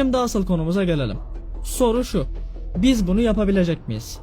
Şimdi asıl konumuza gelelim. Soru şu. Biz bunu yapabilecek miyiz?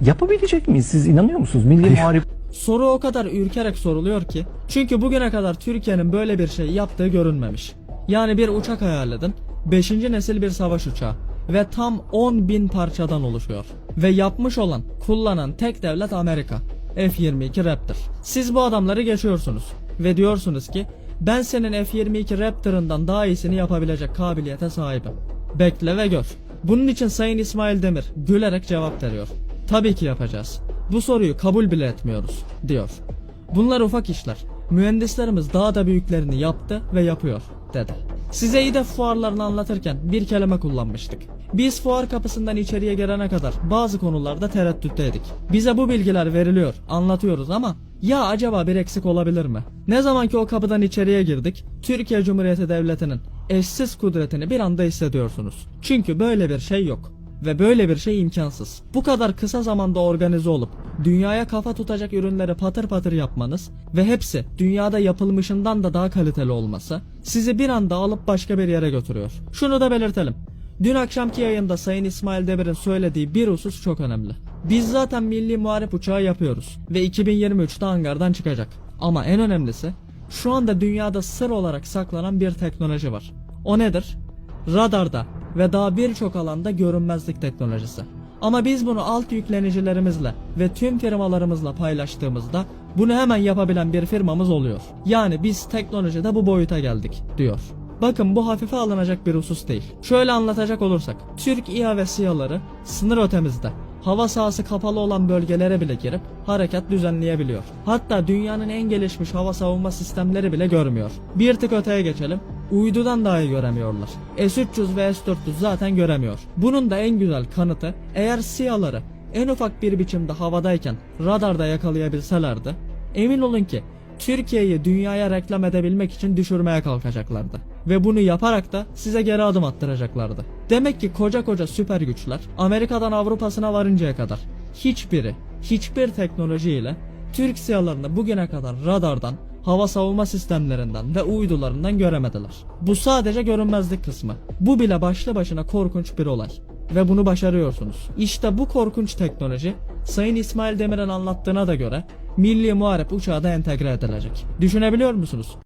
Yapabilecek miyiz? Siz inanıyor musunuz? Milli Muharip Soru o kadar ürkerek soruluyor ki. Çünkü bugüne kadar Türkiye'nin böyle bir şey yaptığı görünmemiş. Yani bir uçak hayal edin. 5. nesil bir savaş uçağı. Ve tam 10 bin parçadan oluşuyor. Ve yapmış olan, kullanan tek devlet Amerika. F-22 Raptor. Siz bu adamları geçiyorsunuz. Ve diyorsunuz ki ben senin F-22 Raptor'ından daha iyisini yapabilecek kabiliyete sahibim. Bekle ve gör. Bunun için Sayın İsmail Demir gülerek cevap veriyor. Tabii ki yapacağız. Bu soruyu kabul bile etmiyoruz, diyor. Bunlar ufak işler. Mühendislerimiz daha da büyüklerini yaptı ve yapıyor, dedi. Size İDEF fuarlarını anlatırken bir kelime kullanmıştık. Biz fuar kapısından içeriye girene kadar bazı konularda tereddütteydik. Bize bu bilgiler veriliyor, anlatıyoruz ama ya acaba bir eksik olabilir mi? Ne zaman ki o kapıdan içeriye girdik, Türkiye Cumhuriyeti Devleti'nin eşsiz kudretini bir anda hissediyorsunuz. Çünkü böyle bir şey yok. Ve böyle bir şey imkansız. Bu kadar kısa zamanda organize olup dünyaya kafa tutacak ürünleri patır patır yapmanız ve hepsi dünyada yapılmışından da daha kaliteli olması sizi bir anda alıp başka bir yere götürüyor. Şunu da belirtelim. Dün akşamki yayında Sayın İsmail Demir'in söylediği bir husus çok önemli. Biz zaten milli muharip uçağı yapıyoruz ve 2023'te hangardan çıkacak. Ama en önemlisi şu anda dünyada sır olarak saklanan bir teknoloji var. O nedir? radarda ve daha birçok alanda görünmezlik teknolojisi. Ama biz bunu alt yüklenicilerimizle ve tüm firmalarımızla paylaştığımızda bunu hemen yapabilen bir firmamız oluyor. Yani biz teknolojide bu boyuta geldik diyor. Bakın bu hafife alınacak bir husus değil. Şöyle anlatacak olursak Türk İHA ve SİHA'ları sınır ötemizde hava sahası kapalı olan bölgelere bile girip hareket düzenleyebiliyor. Hatta dünyanın en gelişmiş hava savunma sistemleri bile görmüyor. Bir tık öteye geçelim. Uydudan dahi göremiyorlar. S-300 ve S-400 zaten göremiyor. Bunun da en güzel kanıtı eğer SİHA'ları en ufak bir biçimde havadayken radarda yakalayabilselerdi emin olun ki Türkiye'yi dünyaya reklam edebilmek için düşürmeye kalkacaklardı. Ve bunu yaparak da size geri adım attıracaklardı. Demek ki koca koca süper güçler Amerika'dan Avrupa'sına varıncaya kadar hiçbiri, hiçbir teknolojiyle Türk sihalarını bugüne kadar radardan, hava savunma sistemlerinden ve uydularından göremediler. Bu sadece görünmezlik kısmı. Bu bile başlı başına korkunç bir olay. Ve bunu başarıyorsunuz. İşte bu korkunç teknoloji Sayın İsmail Demir'in anlattığına da göre Milli Muharip uçağı da entegre edilecek. Düşünebiliyor musunuz?